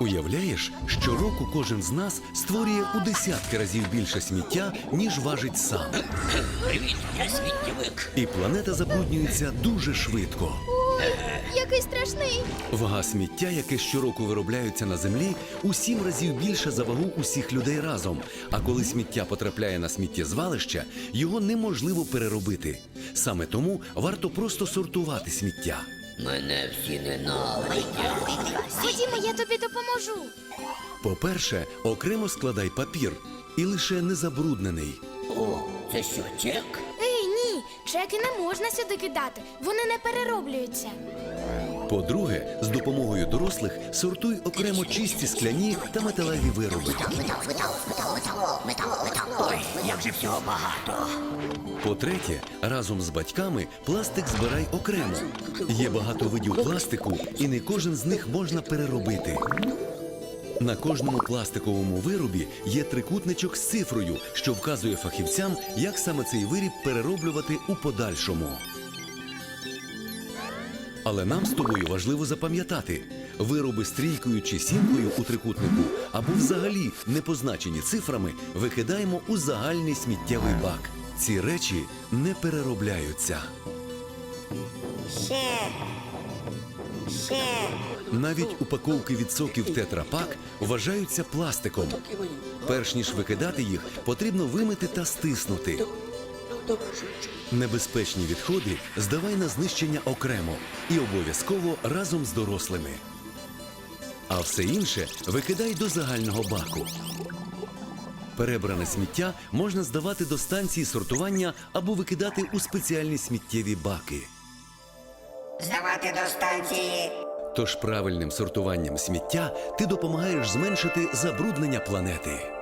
Уявляєш, щороку кожен з нас створює у десятки разів більше сміття, ніж важить сам. Привіт, я сміттєвик. І планета забруднюється дуже швидко. Ой, який страшний. Вага сміття, яке щороку виробляється на землі, у сім разів більше за вагу усіх людей разом. А коли сміття потрапляє на сміттєзвалище, його неможливо переробити. Саме тому варто просто сортувати сміття. Мене всі ненавидять. Ходімо, я тобі допоможу. По-перше, окремо складай папір і лише незабруднений. О, це що, чек? Ей, ні, чеки не можна сюди кидати. Вони не перероблюються. По-друге, з допомогою дорослих сортуй окремо чисті скляні та металеві вироби. Ой, як же всього багато. По-третє, разом з батьками пластик збирай окремо. Є багато видів пластику, і не кожен з них можна переробити. На кожному пластиковому виробі є трикутничок з цифрою, що вказує фахівцям, як саме цей виріб перероблювати у подальшому. Але нам з тобою важливо запам'ятати, вироби з трійкою чи сімкою у трикутнику або взагалі не позначені цифрами викидаємо у загальний сміттєвий бак. Ці речі не переробляються. Ще. Ще. Навіть упаковки від соків тетрапак вважаються пластиком. Перш ніж викидати їх, потрібно вимити та стиснути. Небезпечні відходи здавай на знищення окремо і обов'язково разом з дорослими. А все інше викидай до загального баку. Перебране сміття можна здавати до станції сортування або викидати у спеціальні сміттєві баки. Здавати до станції. Тож правильним сортуванням сміття ти допомагаєш зменшити забруднення планети.